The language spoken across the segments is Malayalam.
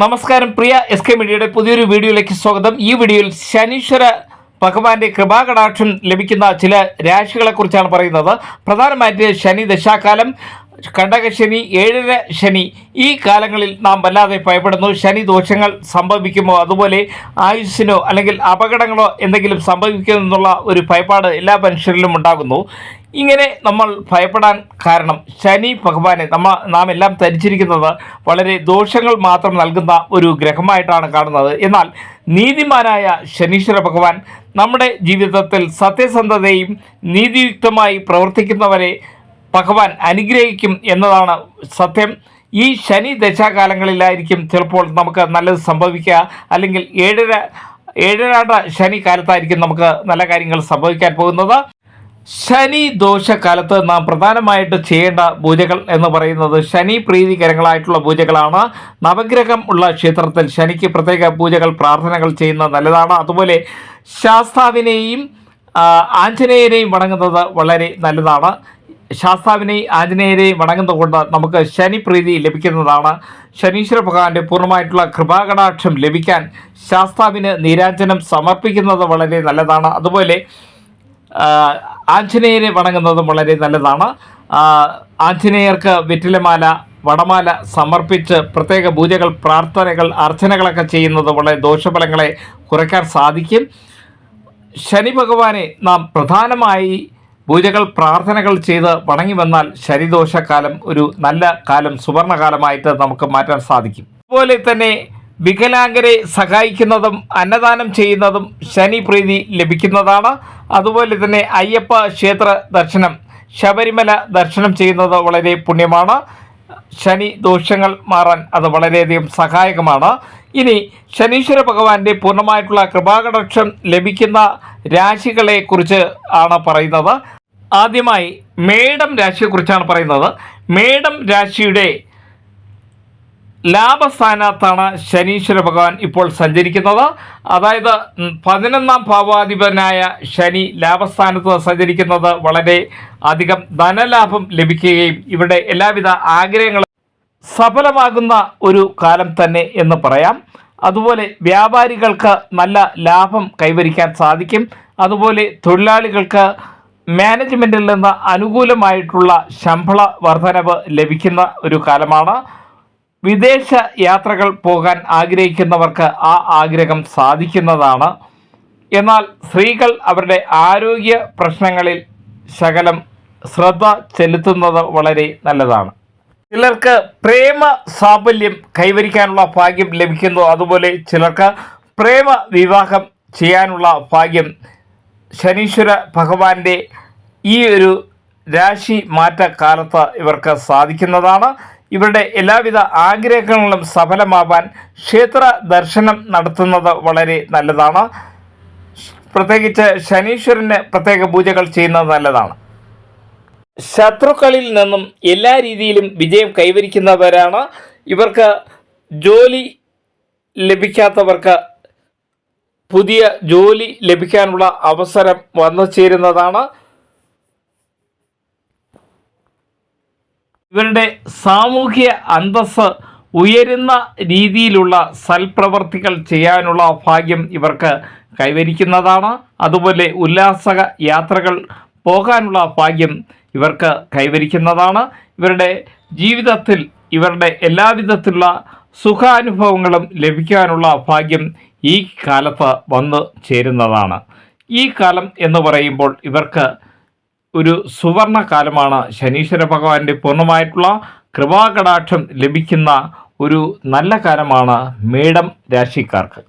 നമസ്കാരം പ്രിയ എസ് കെ മീഡിയയുടെ പുതിയൊരു വീഡിയോയിലേക്ക് സ്വാഗതം. ഈ വീഡിയോയിൽ ശനീശ്വര ഭഗവാന്റെ കൃപാകടാക്ഷം ലഭിക്കുന്ന ചില രാശികളെക്കുറിച്ചാണ് പറയുന്നത്. പ്രധാനമായിട്ട് ശനി ദശാകാലം കണ്ടകശനി ഏഴര ശനി ഈ കാലങ്ങളിൽ നാം വല്ലാതെ ഭയപ്പെടുന്നു. ശനി ദോഷങ്ങൾ സംഭവിക്കുമോ? അതുപോലെ ആയുസ്സിനോ അല്ലെങ്കിൽ അപകടങ്ങളോ എന്തെങ്കിലും സംഭവിക്കുമെന്നുള്ള ഒരു ഭയപ്പാട് എല്ലാ മനുഷ്യരിലും ഉണ്ടാകുന്നു. ഇങ്ങനെ നമ്മൾ ഭയപ്പെടാൻ കാരണം ശനി ഭഗവാനെ നമ്മ നാം എല്ലാം ധരിച്ചിരിക്കുന്നത് വളരെ ദോഷങ്ങൾ മാത്രം നൽകുന്ന ഒരു ഗ്രഹമായിട്ടാണ് കാണുന്നത്. എന്നാൽ നീതിമാനായ ശനീശ്വര ഭഗവാൻ നമ്മുടെ ജീവിതത്തിൽ സത്യസന്ധതയും നീതിയുക്തമായി പ്രവർത്തിക്കുന്നവരെ ഭഗവാൻ അനുഗ്രഹിക്കും എന്നതാണ് സത്യം. ഈ ശനി ദശാകാലങ്ങളിലായിരിക്കും ചിലപ്പോൾ നമുക്ക് നല്ലത് സംഭവിക്കുക. അല്ലെങ്കിൽ ഏഴര ഏഴരാട ശനി കാലത്തായിരിക്കും നമുക്ക് നല്ല കാര്യങ്ങൾ സംഭവിക്കാൻ പോകുന്നത്. ശനി ദോഷക്കാലത്ത് നാം പ്രധാനമായിട്ട് ചെയ്യേണ്ട പൂജകൾ എന്ന് പറയുന്നത് ശനി പ്രീതികരങ്ങളായിട്ടുള്ള പൂജകളാണ്. നവഗ്രഹം ഉള്ള ക്ഷേത്രത്തിൽ ശനിക്ക് പ്രത്യേക പൂജകൾ പ്രാർത്ഥനകൾ ചെയ്യുന്നത് നല്ലതാണ്. അതുപോലെ ശാസ്താവിനെയും ആഞ്ജനേയരെയും വണങ്ങുന്നത് വളരെ നല്ലതാണ്. ശാസ്താവിനെയും ആഞ്ജനേയരെയും വണങ്ങുന്നതുകൊണ്ട് നമുക്ക് ശനി പ്രീതി ലഭിക്കുന്നതാണ്. ശനീശ്വര ഭഗവാന്റെ പൂർണമായിട്ടുള്ള കൃപാകടാക്ഷം ലഭിക്കാൻ ശാസ്താവിന് നീരാഞ്ജനം സമർപ്പിക്കുന്നത് വളരെ നല്ലതാണ്. അതുപോലെ ആഞ്ജനേയരെ വണങ്ങുന്നതും വളരെ നല്ലതാണ്. ആഞ്ജനേയർക്ക് വെറ്റിലമാല വടമാല സമർപ്പിച്ച് പ്രത്യേക പൂജകൾ പ്രാർത്ഥനകൾ അർച്ചനകളൊക്കെ ചെയ്യുന്നത് വളരെ ദോഷഫലങ്ങളെ കുറയ്ക്കാൻ സാധിക്കും. ശനി ഭഗവാനെ നാം പ്രധാനമായി പൂജകൾ പ്രാർത്ഥനകൾ ചെയ്ത് വണങ്ങി വന്നാൽ ശനിദോഷക്കാലം ഒരു നല്ല കാലം സുവർണകാലമായിട്ട് നമുക്ക് മാറ്റാൻ സാധിക്കും. അതുപോലെ തന്നെ വികലാംഗരെ സഹായിക്കുന്നതും അന്നദാനം ചെയ്യുന്നതും ശനി പ്രീതി ലഭിക്കുന്നതാണ്. അതുപോലെ തന്നെ അയ്യപ്പ ക്ഷേത്ര ദർശനം ശബരിമല ദർശനം ചെയ്യുന്നത് വളരെ പുണ്യമാണ്. ശനി ദോഷങ്ങൾ മാറാൻ അത് വളരെയധികം സഹായകമാണ്. ഇനി ശനീശ്വര ഭഗവാന്റെ പൂർണമായിട്ടുള്ള കൃപാകടാക്ഷം ലഭിക്കുന്ന രാശികളെ കുറിച്ച് ആണ് പറയുന്നത്. ആദ്യമായി മേടം രാശിയെക്കുറിച്ചാണ് പറയുന്നത്. മേടം രാശിയുടെ ലാഭസ്ഥാനത്താണ് ശനീശ്വര ഭഗവാൻ ഇപ്പോൾ സഞ്ചരിക്കുന്നത്. അതായത് പതിനൊന്നാം ഭാവാധിപനായ ശനി ലാഭസ്ഥാനത്ത് സഞ്ചരിക്കുന്നത് വളരെ അധികം ധനലാഭം ലഭിക്കുകയും ഇവിടെ എല്ലാവിധ ആഗ്രഹങ്ങളും സഫലമാകുന്ന ഒരു കാലം തന്നെ എന്ന് പറയാം. അതുപോലെ വ്യാപാരികൾക്ക് നല്ല ലാഭം കൈവരിക്കാൻ സാധിക്കും. അതുപോലെ തൊഴിലാളികൾക്ക് മാനേജ്മെന്റിൽ നിന്ന് അനുകൂലമായിട്ടുള്ള ശമ്പള വർധനവ് ലഭിക്കുന്ന ഒരു കാലമാണ്. വിദേശ യാത്രകൾ പോകാൻ ആഗ്രഹിക്കുന്നവർക്ക് ആ ആഗ്രഹം സാധിക്കുന്നതാണ്. എന്നാൽ സ്ത്രീകൾ അവരുടെ ആരോഗ്യ പ്രശ്നങ്ങളിൽ ശകലം ശ്രദ്ധ ചെലുത്തുന്നത് വളരെ നല്ലതാണ്. ചിലർക്ക് പ്രേമ സാഫല്യം കൈവരിക്കാനുള്ള ഭാഗ്യം ലഭിക്കുന്നു. അതുപോലെ ചിലർക്ക് പ്രേമ വിവാഹം ചെയ്യാനുള്ള ഭാഗ്യം ശനീശ്വര ഭഗവാന്റെ ഈ ഒരു രാശി മാറ്റ കാലത്ത് ഇവർക്ക് സാധിക്കുന്നതാണ്. ഇവരുടെ എല്ലാവിധ ആഗ്രഹങ്ങളും സഫലമാവാൻ ക്ഷേത്ര ദർശനം നടത്തുന്നത് വളരെ നല്ലതാണ്. പ്രത്യേകിച്ച് ശനീശ്വരന് പ്രത്യേക പൂജകൾ ചെയ്യുന്നത് നല്ലതാണ്. ശത്രുക്കളിൽ നിന്നും എല്ലാ രീതിയിലും വിജയം കൈവരിക്കുന്നവരാണ്. ഇവർക്ക് ജോലി ലഭിക്കാത്തവർക്ക് പുതിയ ജോലി ലഭിക്കാനുള്ള അവസരം വന്നു ചേരുന്നതാണ്. ഇവരുടെ സാമൂഹ്യ അന്തസ് ഉയരുന്ന രീതിയിലുള്ള സൽപ്രവർത്തികൾ ചെയ്യാനുള്ള ഭാഗ്യം ഇവർക്ക് കൈവരിക്കുന്നതാണ്. അതുപോലെ ഉല്ലാസക യാത്രകൾ പോകാനുള്ള ഭാഗ്യം ഇവർക്ക് കൈവരിക്കുന്നതാണ്. ഇവരുടെ ജീവിതത്തിൽ ഇവരുടെ എല്ലാവിധത്തിലുള്ള സുഖാനുഭവങ്ങളും ലഭിക്കാനുള്ള ഭാഗ്യം ഈ കാലത്ത് വന്നു ചേരുന്നതാണ്. ഈ കാലം എന്ന് പറയുമ്പോൾ ഇവർക്ക് ഒരു സുവർണ കാലമാണ് ശനീശ്വര ഭഗവാന്റെ പൂർണമായിട്ടുള്ള കൃപാകടാക്ഷം ലഭിക്കുന്ന ഒരു നല്ല കാലമാണ് മേടം രാശിക്കാർക്ക്.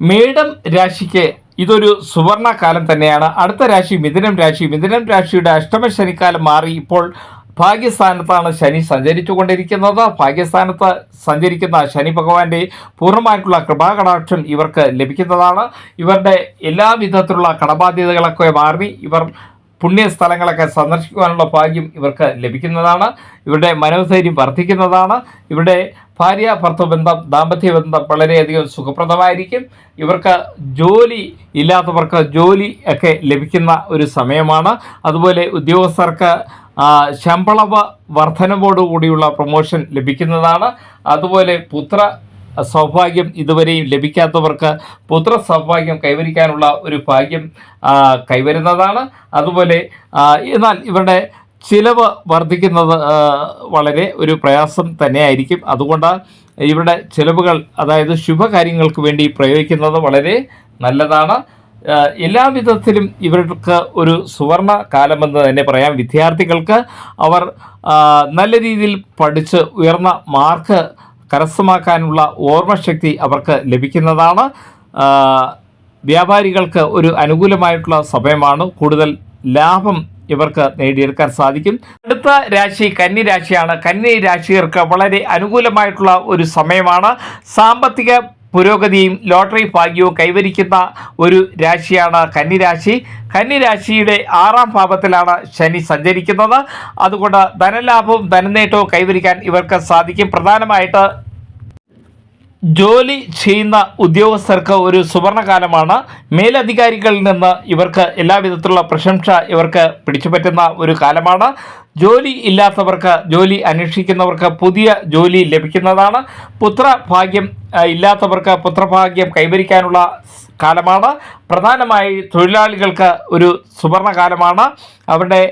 മേടം രാശിക്ക് ഇതൊരു സുവർണ കാലം തന്നെയാണ്. അടുത്ത രാശി മിഥുനം രാശി. മിഥുനം രാശിയുടെ അഷ്ടമ ശനിക്കാലം മാറി ഇപ്പോൾ ഭാഗ്യസ്ഥാനത്താണ് ശനി സഞ്ചരിച്ചുകൊണ്ടിരിക്കുന്നത്. ഭാഗ്യസ്ഥാനത്ത് സഞ്ചരിക്കുന്ന ശനി ഭഗവാന്റെ പൂർണമായിട്ടുള്ള കൃപാകടാക്ഷം ഇവർക്ക് ലഭിക്കുന്നതാണ്. ഇവരുടെ എല്ലാ വിധത്തിലുള്ള കടബാധ്യതകളൊക്കെ മാറി ഇവർ പുണ്യ സ്ഥലങ്ങളൊക്കെ സന്ദർശിക്കുവാനുള്ള ഭാഗ്യം ഇവർക്ക് ലഭിക്കുന്നതാണ്. ഇവരുടെ മനോധൈര്യം വർദ്ധിക്കുന്നതാണ്. ഇവരുടെ ഭാര്യ ഭർത്തൃ ബന്ധം ദാമ്പത്യ ബന്ധം വളരെയധികം സുഖപ്രദമായിരിക്കും. ഇവർക്ക് ജോലി ഇല്ലാത്തവർക്ക് ജോലി ഒക്കെ ലഭിക്കുന്ന ഒരു സമയമാണ്. അതുപോലെ ഉദ്യോഗസ്ഥർക്ക് ശമ്പള വർധനവോടുകൂടിയുള്ള പ്രൊമോഷൻ ലഭിക്കുന്നതാണ്. അതുപോലെ പുത്ര സൗഭാഗ്യം ഇതുവരെയും ലഭിക്കാത്തവർക്ക് പുത്ര സൗഭാഗ്യം കൈവരിക്കാനുള്ള ഒരു ഭാഗ്യം കൈവരുന്നതാണ്. അതുപോലെ എന്നാൽ ഇവരുടെ ചിലവ് വർദ്ധിക്കുന്നത് വളരെ ഒരു പ്രയാസം തന്നെയായിരിക്കും. അതുകൊണ്ട് ഇവരുടെ ചിലവുകൾ അതായത് ശുഭകാര്യങ്ങൾക്ക് വേണ്ടി പ്രയോഗിക്കുന്നത് വളരെ നല്ലതാണ്. എല്ലാ വിധത്തിലും ഇവർക്ക് ഒരു സുവർണ കാലമെന്ന് തന്നെ പറയാം. വിദ്യാർത്ഥികൾക്ക് അവർ നല്ല രീതിയിൽ പഠിച്ച് ഉയർന്ന മാർക്ക് കരസ്ഥമാക്കാനുള്ള ഓർമ്മശക്തി അവർക്ക് ലഭിക്കുന്നതാണ്. വ്യാപാരികൾക്ക് ഒരു അനുകൂലമായിട്ടുള്ള സമയമാണ്. കൂടുതൽ ലാഭം ഇവർക്ക് നേടിയെടുക്കാൻ സാധിക്കും. അടുത്ത രാശി കന്നി രാശിയാണ്. കന്നി രാശികർക്ക് വളരെ അനുകൂലമായിട്ടുള്ള ഒരു സമയമാണ്. സാമ്പത്തിക പുരോഗതിയും ലോട്ടറി ഭാഗ്യവും കൈവരിക്കുന്ന ഒരു രാശിയാണ് കന്നിരാശി. കന്നിരാശിയുടെ ആറാം ഭാവത്തിലാണ് ശനി സഞ്ചരിക്കുന്നത്. അതുകൊണ്ട് ധനലാഭവും ധനനേട്ടവും കൈവരിക്കാൻ ഇവർക്ക് സാധിക്കും. പ്രധാനമായിട്ട് ജോലി ചെയ്യുന്ന ഉദ്യോഗസ്ഥർക്ക് ഒരു സുവർണകാലമാണ്. മേലധികാരികളിൽ നിന്ന് ഇവർക്ക് എല്ലാവിധത്തിലുള്ള പ്രശംസ ഇവർക്ക് പിടിച്ചുപറ്റുന്ന ഒരു കാലമാണ്. ജോലി ഇല്ലാത്തവർക്ക് ജോലി അന്വേഷിക്കുന്നവർക്ക് പുതിയ ജോലി ലഭിക്കുന്നതാണ്. പുത്രഭാഗ്യം ഇല്ലാത്തവർക്ക് പുത്രഭാഗ്യം കൈവരിക്കാനുള്ള കാലമാണ്. പ്രധാനമായി തൊഴിലാളികൾക്ക് ഒരു സുവർണകാലമാണ്. അവരുടെ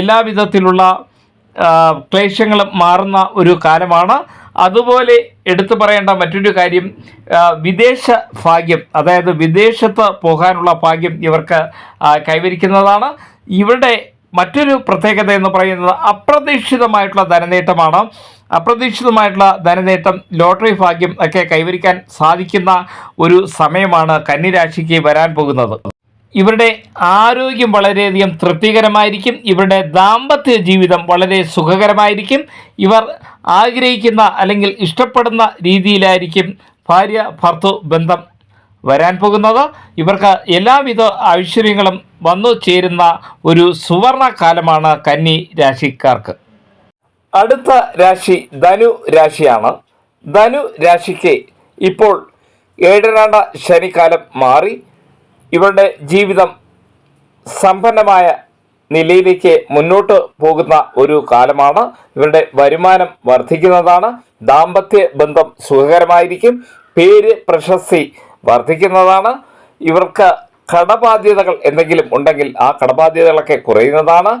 എല്ലാവിധത്തിലുള്ള ക്ലേശങ്ങളും മാറുന്ന ഒരു കാലമാണ്. അതുപോലെ എടുത്തു പറയേണ്ട മറ്റൊരു കാര്യം വിദേശ ഭാഗ്യം അതായത് വിദേശത്ത് പോകാനുള്ള ഭാഗ്യം ഇവർക്ക് കൈവരിക്കുന്നതാണ്. ഇവരുടെ മറ്റൊരു പ്രത്യേകത എന്ന് പറയുന്നത് അപ്രതീക്ഷിതമായിട്ടുള്ള ധനനേട്ടമാണ്. അപ്രതീക്ഷിതമായിട്ടുള്ള ധനനേട്ടം ലോട്ടറി ഭാഗ്യം ഒക്കെ കൈവരിക്കാൻ സാധിക്കുന്ന ഒരു സമയമാണ് കന്നിരാശിക്ക് വരാൻ പോകുന്നത്. ഇവരുടെ ആരോഗ്യം വളരെയധികം തൃപ്തികരമായിരിക്കും. ഇവരുടെ ദാമ്പത്യ ജീവിതം വളരെ സുഖകരമായിരിക്കും. ഇവർ ആഗ്രഹിക്കുന്ന അല്ലെങ്കിൽ ഇഷ്ടപ്പെടുന്ന രീതിയിലായിരിക്കും ഭാര്യ ഭർത്തു ബന്ധം വരാൻ പോകുന്നത്. ഇവർക്ക് എല്ലാവിധ ഐശ്വര്യങ്ങളും വന്നു ചേരുന്ന ഒരു സുവർണ കാലമാണ് കന്നി രാശിക്കാർക്ക്. അടുത്ത രാശി ധനു രാശിയാണ്. ധനു രാശിക്ക് ഇപ്പോൾ ഏഴരാണ്ട ശനിക്കാലം മാറി. ഇവരുടെ ജീവിതം സമ്പന്നമായ നിലയിലേക്ക് മുന്നോട്ട് പോകുന്ന ഒരു കാലമാണ്. ഇവരുടെ വരുമാനം വർദ്ധിക്കുന്നതാണ്. ദാമ്പത്യ ബന്ധം സുഖകരമായിരിക്കും. പേര് പ്രശസ്തി വർദ്ധിക്കുന്നതാണ്. ഇവർക്ക് കടബാധ്യതകൾ എന്തെങ്കിലും ഉണ്ടെങ്കിൽ ആ കടബാധ്യതകളൊക്കെ കുറയുന്നതാണ്.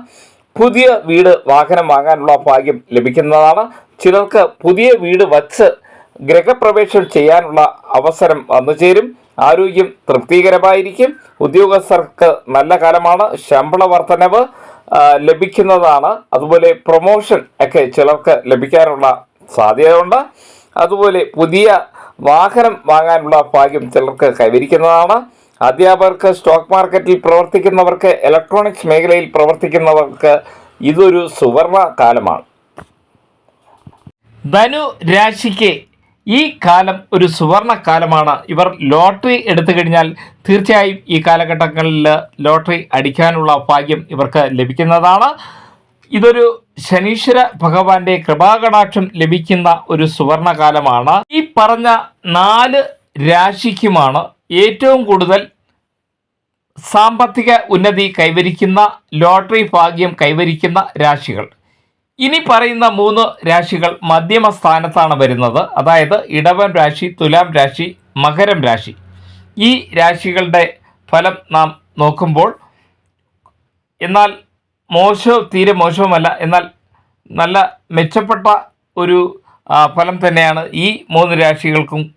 പുതിയ വീട് വാഹനം വാങ്ങാനുള്ള ഭാഗ്യം ലഭിക്കുന്നതാണ്. ചിലർക്ക് പുതിയ വീട് വച്ച് ഗ്രഹപ്രവേശം ചെയ്യാനുള്ള അവസരം വന്നു ചേരും ആരോഗ്യം തൃപ്തികരമായിരിക്കും. ഉദ്യോഗസ്ഥർക്ക് നല്ല കാലമാണ്. ശമ്പള വർധനവ് ലഭിക്കുന്നതാണ്. അതുപോലെ പ്രൊമോഷൻ ഒക്കെ ചിലർക്ക് ലഭിക്കാനുള്ള സാധ്യതയുണ്ട്. അതുപോലെ പുതിയ വാഹനം വാങ്ങാനുള്ള ഭാഗ്യം ചിലർക്ക് കൈവരിക്കുന്നതാണ്. അധ്യാപകർക്ക് സ്റ്റോക്ക് മാർക്കറ്റിൽ പ്രവർത്തിക്കുന്നവർക്ക് ഇലക്ട്രോണിക്സ് മേഖലയിൽ പ്രവർത്തിക്കുന്നവർക്ക് ഇതൊരു സുവർണ കാലമാണ്. ധനു രാശിക്ക് ഈ കാലം ഒരു സുവർണ കാലമാണ് ഇവർ ലോട്ടറി എടുത്തു കഴിഞ്ഞാൽ തീർച്ചയായും ഈ കാലഘട്ടങ്ങളിൽ ലോട്ടറി അടിക്കാനുള്ള ഭാഗ്യം ഇവർക്ക് ലഭിക്കുന്നതാണ്. ഇതൊരു ശനീശ്വര ഭഗവാന്റെ കൃപാകടാക്ഷം ലഭിക്കുന്ന ഒരു സുവർണ കാലമാണ് ഈ പറഞ്ഞ നാല് രാശിക്കുമാണ് ഏറ്റവും കൂടുതൽ സാമ്പത്തിക ഉന്നതി കൈവരിക്കുന്ന ലോട്ടറി ഭാഗ്യം കൈവരിക്കുന്ന രാശികൾ. ഇനി പറയുന്ന മൂന്ന് രാശികൾ മധ്യമ സ്ഥാനത്താണ് വരുന്നത്. അതായത് ഇടവൻ രാശി തുലാം രാശി മകരം രാശി. ഈ രാശികളുടെ ഫലം നാം നോക്കുമ്പോൾ എന്നാൽ മോശവും തീരെ മോശവുമല്ല എന്നാൽ നല്ല മെച്ചപ്പെട്ട ഒരു ഫലം തന്നെയാണ് ഈ മൂന്ന് രാശികൾക്കും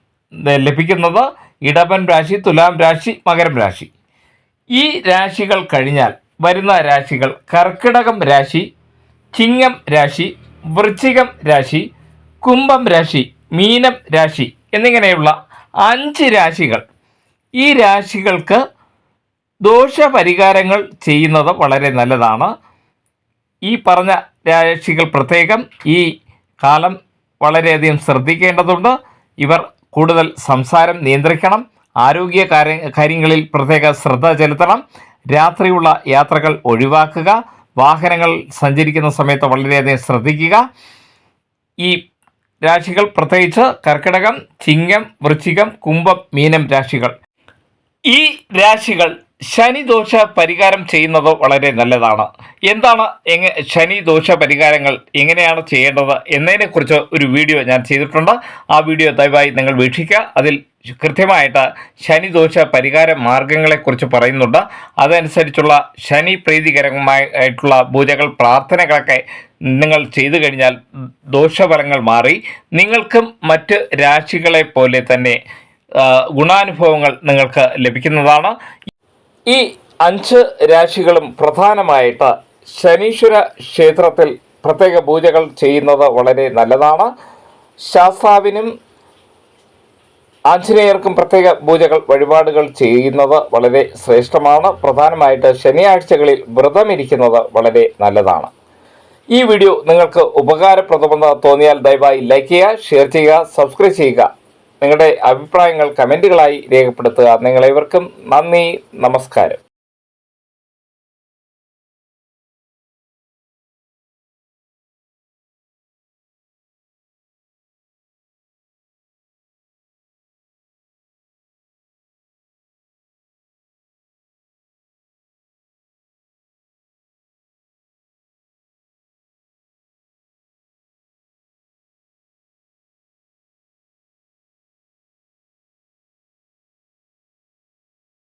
ലഭിക്കുന്നത്. ഇടവൻ രാശി തുലാം രാശി മകരം രാശി. ഈ രാശികൾ കഴിഞ്ഞാൽ വരുന്ന രാശികൾ കർക്കിടകം രാശി ചിങ്ങം രാശി വൃശ്ചികം രാശി കുംഭം രാശി മീനം രാശി എന്നിങ്ങനെയുള്ള അഞ്ച് രാശികൾ. ഈ രാശികൾക്ക് ദോഷപരിഹാരങ്ങൾ ചെയ്യുന്നത് വളരെ നല്ലതാണ്. ഈ പറഞ്ഞ രാശികൾ പ്രത്യേകം ഈ കാലം വളരെയധികം ശ്രദ്ധിക്കേണ്ടതുണ്ട്. ഇവർ കൂടുതൽ സംസാരം നിയന്ത്രിക്കണം. ആരോഗ്യ കാര്യ കാര്യങ്ങളിൽ പ്രത്യേക ശ്രദ്ധ ചെലുത്തണം. രാത്രിയുള്ള യാത്രകൾ ഒഴിവാക്കുക. വാഹനങ്ങൾ സഞ്ചരിക്കുന്ന സമയത്ത് വളരെയധികം ശ്രദ്ധിക്കുക. ഈ രാശികൾ പ്രത്യേകിച്ച് കർക്കിടകം ചിങ്ങം വൃശ്ചികം കുംഭം മീനം രാശികൾ. ഈ രാശികൾ ശനിദോഷ പരിഹാരം ചെയ്യുന്നത് വളരെ നല്ലതാണ്. എന്താണ് എങ്ങ ശനി ദോഷ പരിഹാരങ്ങൾ എങ്ങനെയാണ് ചെയ്യേണ്ടത് എന്നതിനെക്കുറിച്ച് ഒരു വീഡിയോ ഞാൻ ചെയ്തിട്ടുണ്ട്. ആ വീഡിയോ ദയവായി നിങ്ങൾ വീക്ഷിക്കുക. അതിൽ കൃത്യമായിട്ട് ശനിദോഷ പരിഹാര മാർഗങ്ങളെക്കുറിച്ച് പറയുന്നുണ്ട്. അതനുസരിച്ചുള്ള ശനി പ്രീതികരമായിട്ടുള്ള പൂജകൾ പ്രാർത്ഥനകളൊക്കെ നിങ്ങൾ ചെയ്തു കഴിഞ്ഞാൽ ദോഷഫലങ്ങൾ മാറി. നിങ്ങൾക്കും മറ്റ് രാശികളെ പോലെ തന്നെ ഗുണാനുഭവങ്ങൾ നിങ്ങൾക്ക് ലഭിക്കുന്നതാണ്. ഈ അഞ്ച് രാശികളും പ്രധാനമായിട്ട് ശനീശ്വര ക്ഷേത്രത്തിൽ പ്രത്യേക പൂജകൾ ചെയ്യുന്നത് വളരെ നല്ലതാണ്. ശാസ്താവിനും ആഞ്ജനേയർക്കും പ്രത്യേക പൂജകൾ വഴിപാടുകൾ ചെയ്യുന്നത് വളരെ ശ്രേഷ്ഠമാണ്. പ്രധാനമായിട്ട് ശനിയാഴ്ചകളിൽ വ്രതമിരിക്കുന്നത് വളരെ നല്ലതാണ്. ഈ വീഡിയോ നിങ്ങൾക്ക് ഉപകാരപ്രദമെന്ന് തോന്നിയാൽ ദയവായി ലൈക്ക് ചെയ്യുക ഷെയർ ചെയ്യുക സബ്സ്ക്രൈബ് ചെയ്യുക. നിങ്ങളുടെ അഭിപ്രായങ്ങൾ കമന്റുകളായി രേഖപ്പെടുത്തുക. നിങ്ങളേവർക്കും നന്ദി നമസ്കാരം.